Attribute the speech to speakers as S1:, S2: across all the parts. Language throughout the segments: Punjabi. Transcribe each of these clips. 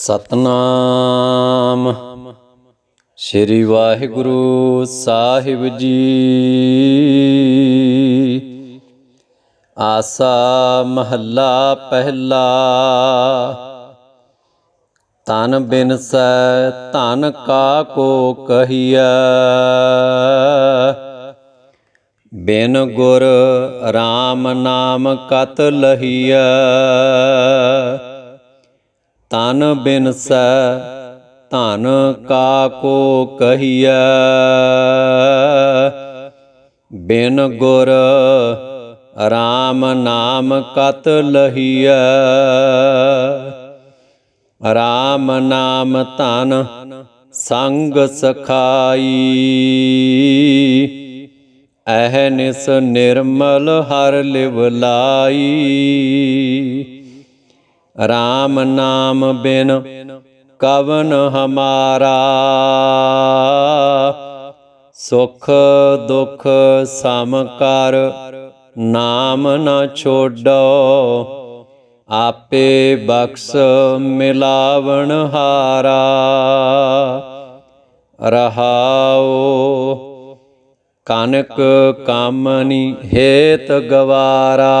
S1: ਸਤਨਾਮ। ਸ੍ਰੀ ਵਾਹਿਗੁਰੂ ਸਾਹਿਬ ਜੀ। ਆਸਾ ਮਹੱਲਾ ਪਹਿਲਾ। ਤਨ ਬਿਨਸੈ ਧਨ ਕਾ ਕੋ ਕਹੀਐ। ਬਿਨ ਗੁਰ RAM ਨਾਮ ਕਤ ਲਹੀਐ। ਤਨ ਬਿਨਸੈ ਧਨ ਕਾ ਕੋ ਕਹੀਐ। ਬਿਨ ਗੁਰ RAM ਨਾਮ ਕਤ ਲਹੀਐ। RAM ਨਾਮ ਧਨ ਸੰਗ ਸਖਾਈ। ਅਹਨਿਸ ਨਿਰਮਲ ਹਰ ਲਿਵ ਲਾਈ। RAM ਨਾਮ ਬਿਨ ਕਵਨ ਹਮਾਰਾ। ਸੁਖ ਦੁਖ ਸਮ ਕਰ ਨਾਮ ਨਾ ਛੋਡੋ। ਆਪੇ ਬਖਸ਼ ਮਿਲਾਵਣ ਹਾਰਾ। ਰਹਾਓ ਕਨਕ ਕਾਮਨੀ ਹੇਤ ਗਵਾਰਾ।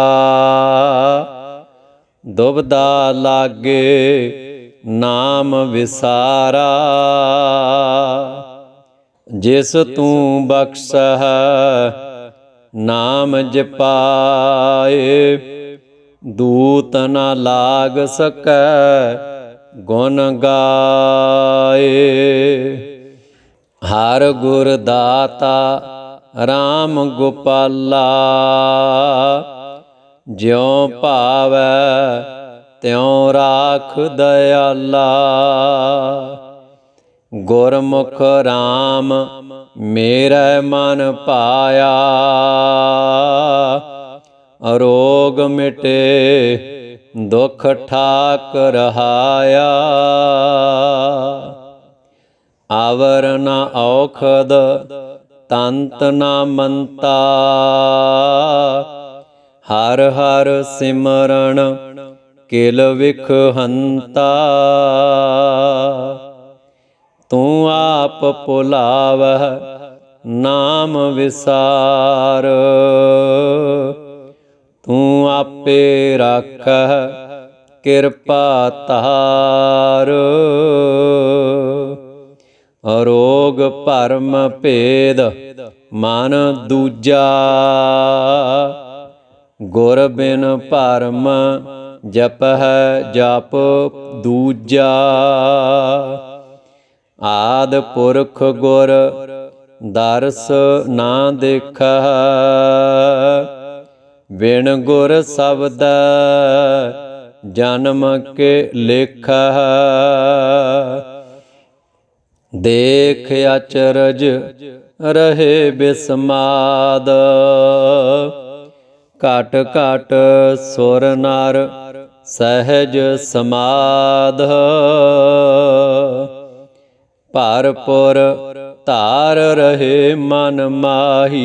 S1: ਦੁਬਦਾ ਲਾਗੇ ਨਾਮ ਵਿਸਾਰਾ। ਜਿਸ ਤੂੰ ਬਖਸ਼ਹ, ਨਾਮ ਜਪਾਏ। ਦੂਤ ਨਾ ਲਾਗ ਸਕੈ, ਗੁਣ ਗਾਏ। ਹਰ ਗੁਰ ਦਾਤਾ RAM ਗੋਪਾਲਾ। ਜਿਉ ਭਾਵੈ, ਤਿਉ ਰਾਖ ਦਇਆਲਾ। ਗੁਰਮੁਖ RAM ਮੇਰੇ ਮਨ ਪਾਇਆ। ਅਰੋਗ ਮਿਟੇ, ਦੁਖ ਠਾਕ ਰਹਾਇਆ ਆਵਰ ਨਾ ਔਖਦ, ਤੰਤ ਨਾ ਮੰਤਾ। ਹਰ ਹਰ ਸਿਮਰਨ ਕਿਲ ਵਿਖ ਹੰਤਾ। ਤੂੰ ਆਪ ਭੁਲਾਵਹ ਨਾਮ ਵਿਸਾਰ। ਤੂੰ ਆਪੇ ਰਾਖਹ ਕਿਰਪਾ ਤਾਰ ਅਰੋਗ ਭਰਮ ਭੇਦ ਮਨ ਦੂਜਾ। ਗੁਰ ਬਿਨ ਭਰਮ ਜਪਹ ਜਪ ਦੂਜਾ। ਆਦ ਪੁਰਖ ਗੁਰ ਦਰਸ ਨਾ ਦੇਖਹ। ਬਿਨ ਗੁਰ ਸ਼ਬਦ ਜਨਮ ਕੇ ਲੇਖਹ। ਦੇਖ ਅਚਰਜ ਰਹੇ ਬਿਸਮਾਦ। ਘਟ ਘਟ ਸੁਰ ਨਰ ਸਹਿਜ ਸਮਾਧ। ਭਰਪੁਰ ਧਾਰ ਰਹੇ ਮਨ ਮਾਹੀ।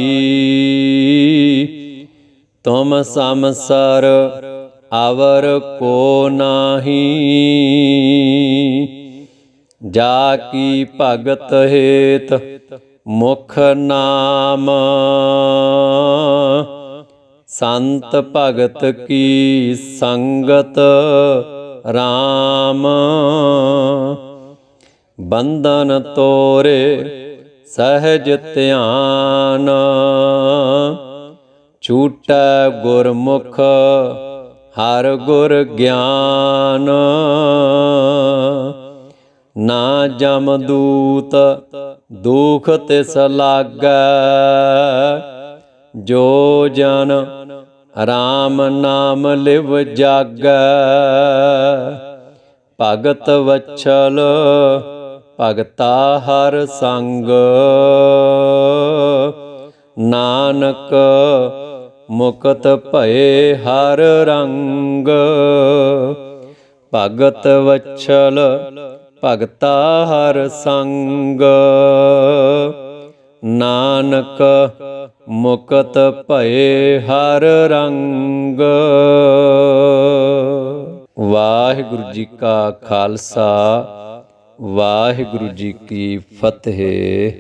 S1: ਤੁਮ ਸੰਸਰ ਅਵਰ ਕੋ ਨਾਹੀ। ਜਾ ਕੀ ਭਗਤ ਹੇਤ ਮੁਖ ਨਾਮ। ਸੰਤ ਭਗਤ ਕੀ ਸੰਗਤ RAM ਬੰਧਨ ਤੋਰੇ ਸਹਿਜ ਧਿਆਨ। ਛੂਟੈ ਗੁਰਮੁਖ ਹਰ ਗੁਰ ਗਿਆਨ। ਨਾ ਜਮ ਦੂਤ ਦੁਖ ਤਿਸ ਲਾਗੈ। ਜੋ ਜਨ RAM ਨਾਮ ਲਿਵ ਜਾਗੈ, ਭਗਤ ਵਛਲ ਭਗਤਾ ਹਰ ਸੰਗ। ਨਾਨਕ ਮੁਕਤ ਭਏ ਹਰ ਰੰਗ। ਭਗਤ ਵਛਲ ਭਗਤਾ ਹਰ ਸੰਗ। ਨਾਨਕ ਮੁਕਤ ਭਏ ਹਰ ਰੰਗ। ਵਾਹਿਗੁਰੂ ਜੀ ਕਾ ਖਾਲਸਾ ਵਾਹਿਗੁਰੂ ਜੀ ਕੀ ਫਤਿਹ।